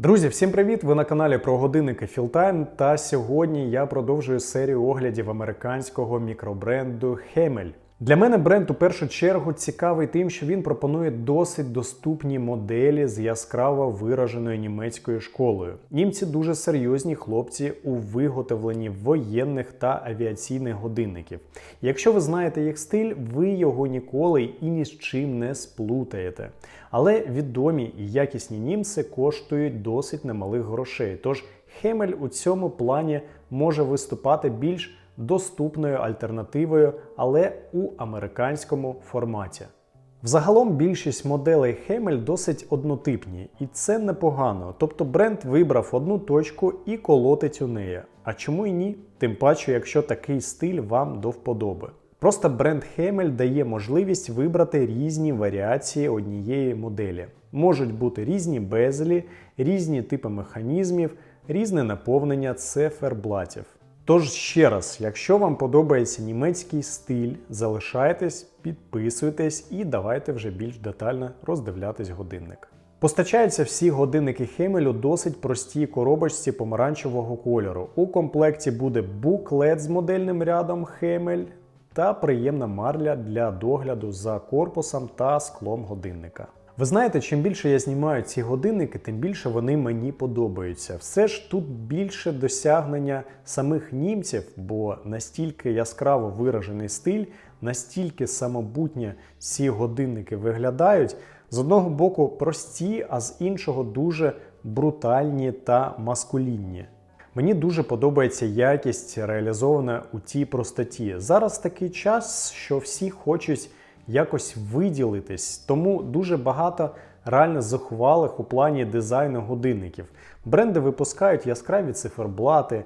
Друзі, всім привіт! Ви на каналі про годинники Філтайм. Та сьогодні я продовжую серію оглядів американського мікробренду Hemel. Для мене бренд у першу чергу цікавий тим, що він пропонує досить доступні моделі з яскраво вираженою німецькою школою. Німці дуже серйозні хлопці у виготовленні воєнних та авіаційних годинників. Якщо ви знаєте їх стиль, ви його ніколи і ні з чим не сплутаєте. Але відомі і якісні німці коштують досить немалих грошей. Тож Хемель у цьому плані може виступати більш доступною альтернативою, але у американському форматі. Взагалом більшість моделей Хемель досить однотипні, і це непогано. Тобто бренд вибрав одну точку і колотить у неї. А чому і ні? Тим паче, якщо такий стиль вам до вподоби. Просто бренд Хемель дає можливість вибрати різні варіації однієї моделі. Можуть бути різні безелі, різні типи механізмів, різне наповнення циферблатів. Тож ще раз, якщо вам подобається німецький стиль, залишайтесь, підписуйтесь і давайте вже більш детально роздивлятись годинник. Постачаються всі годинники Хемелю досить простій коробочці помаранчевого кольору. У комплекті буде буклет з модельним рядом Хемель та приємна марля для догляду за корпусом та склом годинника. Ви знаєте, чим більше я знімаю ці годинники, тим більше вони мені подобаються. Все ж тут більше досягнення самих німців, бо настільки яскраво виражений стиль, настільки самобутньо ці годинники виглядають. З одного боку прості, а з іншого дуже брутальні та маскулінні. Мені дуже подобається якість реалізована у тій простоті. Зараз такий час, що всі хочуть якось виділитись, тому дуже багато реально захувалих у плані дизайну годинників. Бренди випускають яскраві циферблати,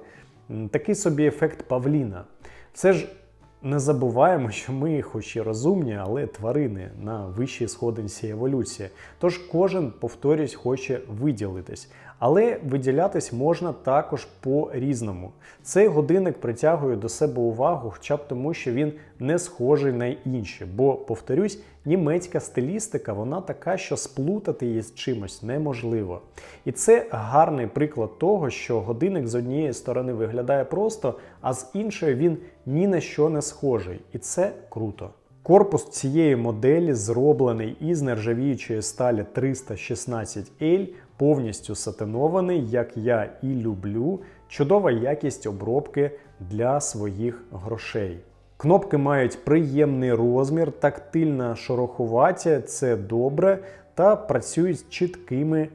такий собі ефект Павліна. Все ж не забуваємо, що ми, хоч і розумні, але тварини на вищій сходинці еволюції. Тож кожен, повторюсь, хоче виділитись. Але виділятись можна також по-різному. Цей годинник притягує до себе увагу, хоча б тому, що він не схожий на інші. Бо, повторюсь, німецька стилістика вона така, що сплутати її з чимось неможливо. І це гарний приклад того, що годинник з однієї сторони виглядає просто, а з іншої він ні на що не схожий. І це круто. Корпус цієї моделі зроблений із нержавіючої сталі 316L, повністю сатинований, як я і люблю. Чудова якість обробки для своїх грошей. Кнопки мають приємний розмір, тактильна шорохуваті, це добре, та працюють чіткими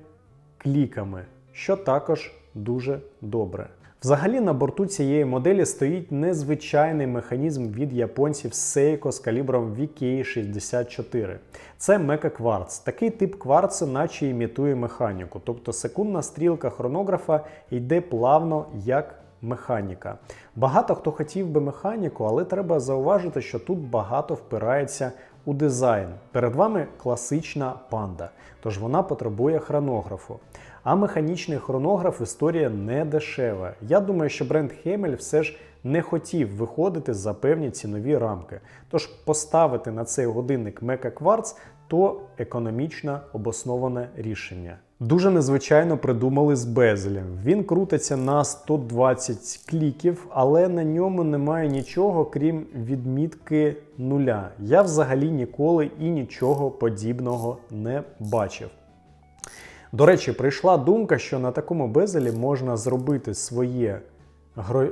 кліками, що також дуже добре. Взагалі на борту цієї моделі стоїть незвичайний механізм від японців Seiko з калібром VK64. Це мека-кварц. Такий тип кварцу, наче імітує механіку. Тобто секундна стрілка хронографа йде плавно як механіка. Багато хто хотів би механіку, але треба зауважити, що тут багато впирається у дизайн. Перед вами класична панда, тож вона потребує хронографу. А механічний хронограф історія не дешева. Я думаю, що бренд Хемель все ж не хотів виходити за певні цінові рамки. Тож поставити на цей годинник Мека Кварц то економічно обосноване рішення. Дуже незвичайно придумали з безелем. Він крутиться на 120 кліків, але на ньому немає нічого, крім відмітки нуля. Я взагалі ніколи і нічого подібного не бачив. До речі, прийшла думка, що на такому безелі можна зробити своє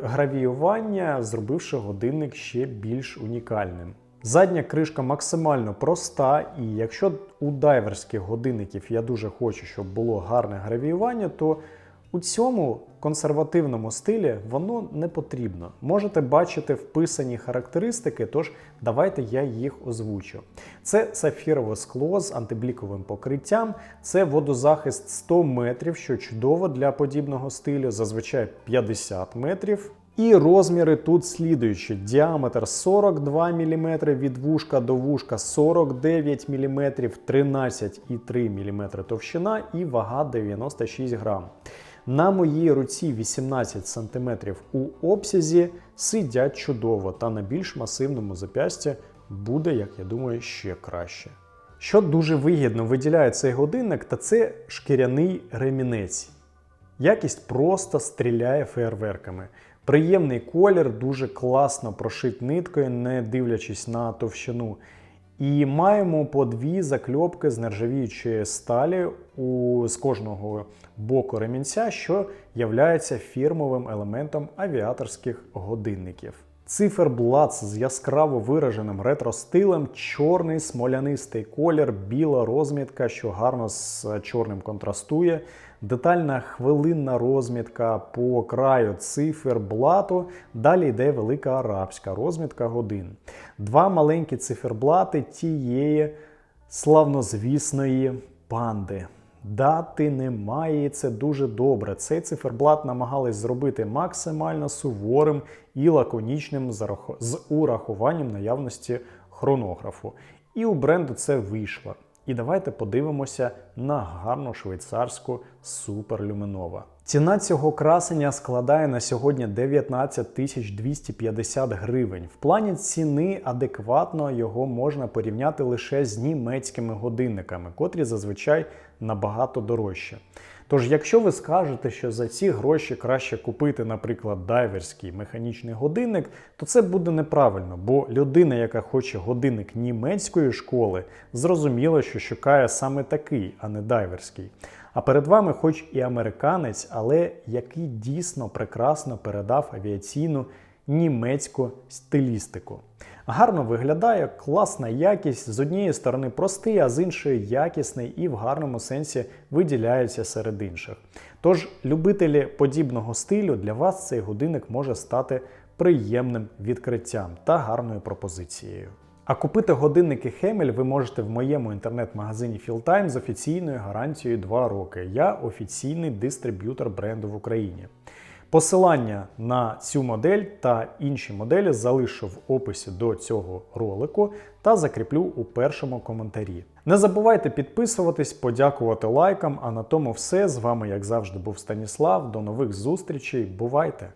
гравіювання, зробивши годинник ще більш унікальним. Задня кришка максимально проста, і якщо у дайверських годинників я дуже хочу, щоб було гарне гравіювання, то у цьому консервативному стилі воно не потрібно. Можете бачити вписані характеристики, тож давайте я їх озвучу. Це сафірове скло з антибліковим покриттям, це водозахист 100 метрів, що чудово для подібного стилю, зазвичай 50 метрів. І розміри тут слідуючі: діаметр 42 мм від вушка до вушка, 49 мм, 13,3 мм товщина і вага 96 грам. На моїй руці 18 см у обсязі сидять чудово, та на більш масивному зап'ясті буде, як я думаю, ще краще. Що дуже вигідно виділяє цей годинник, та це шкіряний ремінець. Якість просто стріляє фейерверками. Приємний колір, дуже класно прошит ниткою, не дивлячись на товщину. І маємо по дві закльопки з нержавіючої сталі у, з кожного боку ремінця, що являється фірмовим елементом авіаторських годинників. Циферблат з яскраво вираженим ретро-стилем, чорний смолянистий колір, біла розмітка, що гарно з чорним контрастує, детальна хвилинна розмітка по краю циферблату. Далі йде велика арабська розмітка годин. Два маленькі циферблати тієї славнозвісної панди. Дати немає, і це дуже добре. Цей циферблат намагались зробити максимально суворим і лаконічним з урахуванням наявності хронографу. І у бренду це вийшло. І давайте подивимося на гарну швейцарську суперлюминова. Ціна цього красення складає на сьогодні 19 тисяч 250 гривень. В плані ціни адекватно його можна порівняти лише з німецькими годинниками, котрі зазвичай набагато дорожче. Тож, якщо ви скажете, що за ці гроші краще купити, наприклад, дайверський механічний годинник, то це буде неправильно, бо людина, яка хоче годинник німецької школи, зрозуміло, що шукає саме такий, а не дайверський. А перед вами, хоч і американець, але який дійсно прекрасно передав авіаційну німецьку стилістику. Гарно виглядає, класна якість, з однієї сторони простий, а з іншої якісний і в гарному сенсі виділяється серед інших. Тож, любителі подібного стилю, для вас цей годинник може стати приємним відкриттям та гарною пропозицією. А купити годинники Хемель ви можете в моєму інтернет-магазині Fieldtime з офіційною гарантією 2 роки. Я офіційний дистриб'ютор бренду в Україні. Посилання на цю модель та інші моделі залишу в описі до цього ролику та закріплю у першому коментарі. Не забувайте підписуватись, подякувати лайкам. А на тому все з вами, як завжди, був Станіслав. До нових зустрічей. Бувайте!